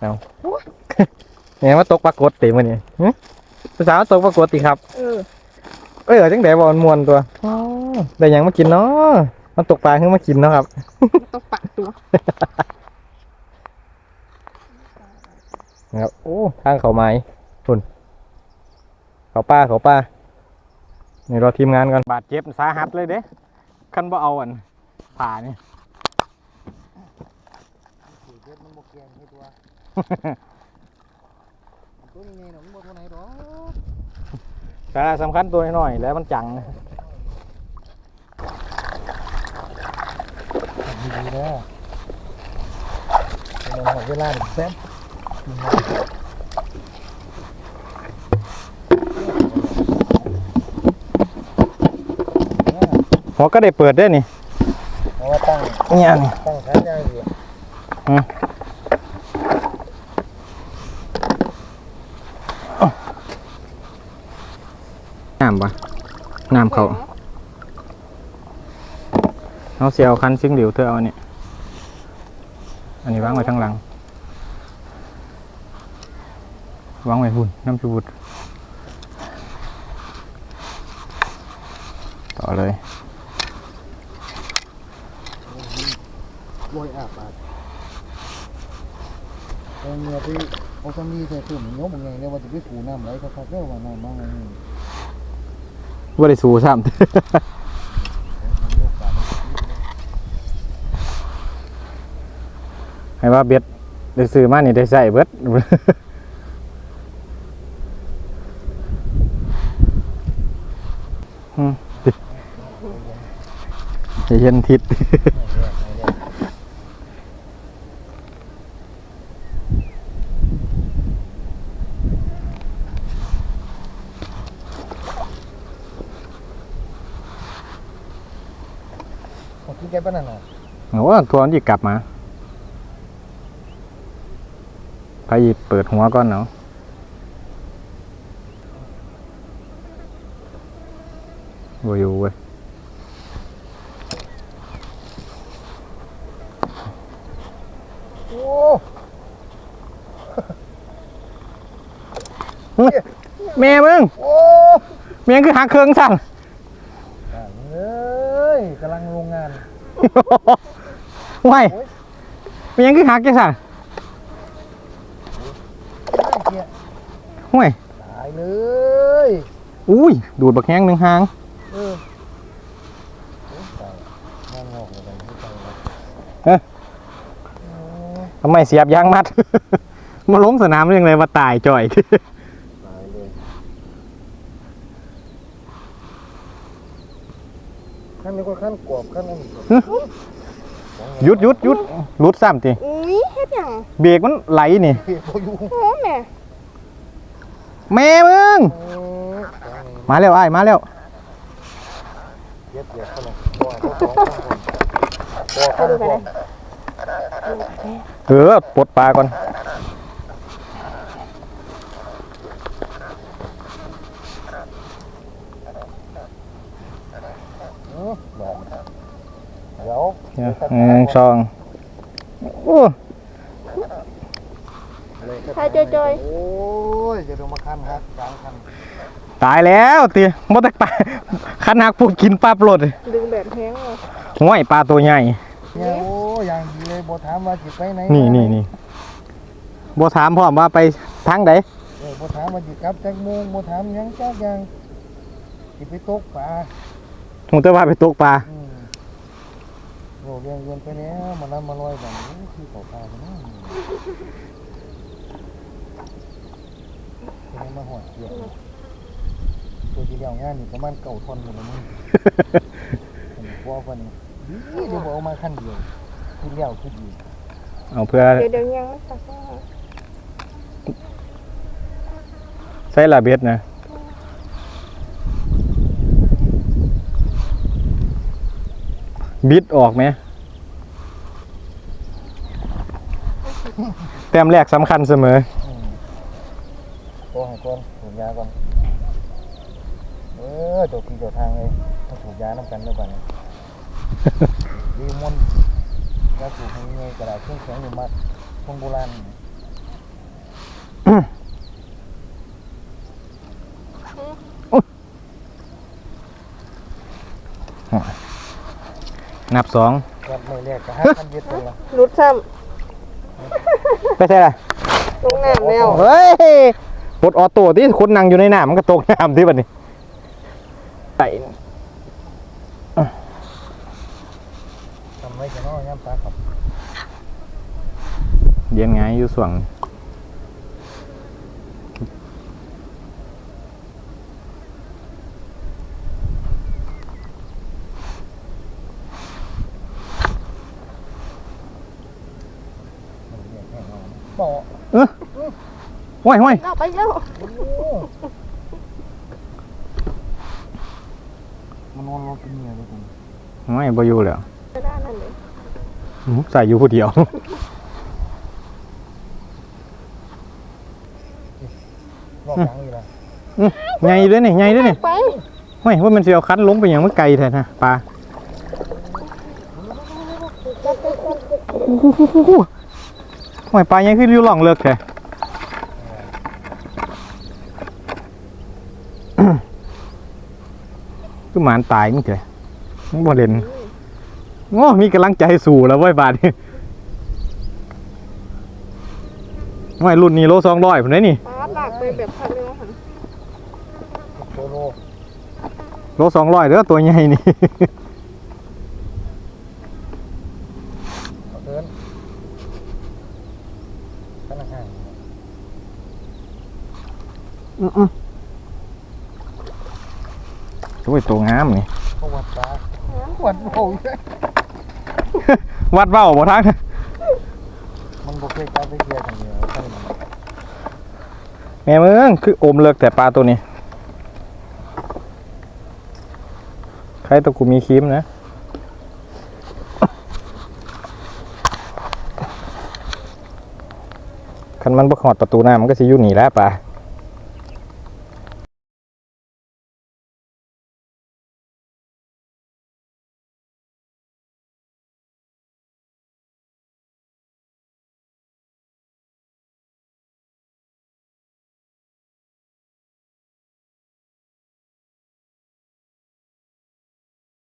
เอาเนี่ยมาตกปรากฏติมันนี่หึภาษาวตกปรากฏติครับ เออเอ้ยเออจังไดบอลมวนตัวอ๋อได้หยังมากินเนาะมันตกปลาขึ้นมากินเนาะครับต้องปัดตัวนะครับโอ้ทางเขาไม้ทุนเขาป้าเขาป้านี่เราทีมงานกันบาดเจ็บสาหัสเลยเด้คันบ่เอาอันผ่านี่ เด็ดมันบกแกงให้ตัวตัวนี้ไงหนูมันบกตัวไหนดอกสาระสำคัญตัวน้อยๆแล้วมันจังดีดีๆนะเป็นหอยเวลาหนึ่งแป๊บหัวก็ได้เปิดได้นี่เพราะว่าตั้งเนี่ยนี่ตั้งขายาวอยู่ น้ำปะน้ำเขาเอาเสียวคันซิงเหลวเธอเอาอันนี้อันนี้วางไว้ข้างหลังวางไว้หุ่นน้ำจูดต่อเลยบอยอาปากเอาเงียไปเอาตำลีใส่ถุงยกมันไงเนี่ยว่าจะไปถูน้ำไหลเขาเขาเรียกว่าน้ำมาไงว่าได้สูซ้ำ ให้ว่าเบ็ดได้ซื้อมานี่ได้ใส่เบิด อืมเย็นทิศ ผมคิดแกปะนั่นน่ะโอ้ทัวร์มันจะกลับมาไปหยิบเปิดหัวก่อนเนาะโอ้ยอยู่เว้ยโอ้แม่มึงโอ้แม่งคือหาเครื่องสั่นเอ้ยกำลังโรงงาน ไหวแม่งคือหาแกสั่นไอ้เกียห่วยตายเลย อุ้ย ดูดบักแห้งหนึ่งหางเออโอ้ตายนั่งงอกเลยกันไม่ตายเลยทำไมเสียบยางมัด มาล้มสนามเรื่องอะไรมาตายจ่อย ตายเลย ขั้นนี้ก็ขั้นกรอบขั้นนั้นหยุดหยุดหยุดหลุดซ้ำติอุ้ยเฮ็ดหยังเบรกมันไหลนี่เพียเขาอยู่โอ้แม่แม่มึงเออมาแล้วไอ้ายมาแล้วเย็บเย็บเขาเลยตัวเขาสองคนตัวเขาเลยเออปลดปลาก่อน เดี๋ยว หนึ่งสองโอ้ใครจอยโอ้ยจะโดนมาคันครับสามคันตายแล้วตีมดตกตายขนาดพูดกินปลาปลดๆดึงแบบแห้งเลยห้วยปลาตัวใหญ่เนี่ยโอ้อย่างดีเลยโบถามว่าจิไปไหนนี่นี่นี่บถามพ่อมว่าไปทางใดเออโบถามว่าจิกลับจากโมงโบถามหยังจักอย่างจิไปตกปลาคงจะว่าไปตกปลา อืมโอ้เรียนเรียนไปแล้วมาลำมาลอยแบบนี้คือเขาปลาไปนะเป็นมาหอดเกี่ยวตัวที่เดียวงานนี่ประมาณเก่าทนหมดแล้วมึงผมกลัวคนนี้ดีเดี๋ยวบอกเอามาขั้นเดียวคือเลี้ยวคือดีเอาเพื่อเดี๋ยวเดี๋ยวยังไม่ตัดว่าใส่ลาเบ็ดนะ บิดออกไหมแต้มแรกสำคัญเสมออืมตัวให้ก่อนถูกยาก่อนเออเจ้าที่เจ้าทางเลยมาถูกยาน้ำกันด้วยกันดีมนต์ยาสูบให้ไงกระดาษเครื่องแข็งอยู่มัดคนโบราณ นับสองวัดไม่แรกก็ห้าพันเย็ดเลยละรุดซ้ไปใช่ละำลงน้ำแล้วเฮ้ยรถออโต้ที่คนนั่งอยู่ในน้ำมันก็ตกน้ำที่บัดนี้ไปทำไว้กันเนาะย่ำตาขับเดียนไงอยู่ส่วง มันเรียกแห้ง เอาบ่อห้วยห้วยเราไปแล้วโอ้มันนอนรอกินเมียเลยผมห้วยบ่อยู่แล้วไปด้านนั้นเลยอื้อใส่อยู่ผู้เดียวรอบหลังอีกละไงด้วยนี่ไงด้วยนี่ไปห้วยว่ามันเสียวคันล้มไปอย่างมันไกลแท้นะปลาห้ วยปลายังขึ้นอยู่หล่องเลิกแท้คือหมานตายมึงเถอะมึงบ่เล่นโอ้มีกำลังใจสู่แล้วเว้ยบาดนี้ไม่รุ่นนี้โลสองร้อยผมได้นี่ปาดลากไปแบบพันเลยหันโซโลโลสองร้อยเด้อตัวใหญ่นี่ เอาเดินขนาดห่างโอ้ยตัวงามนี่เขาวัดตาวัดโอ้ยวัดเบ้าบ่ทักมันบอกเคยการไปเคลียร์กันเดียวใช่ไหมแม่มึงคืออมเลิกแต่ปลาตัวนี้ ใครตัวกูมีครีมนะ คันมันบ่ขอดประตูหน้ามันก็สิอยู่หนีแล้วป่ะ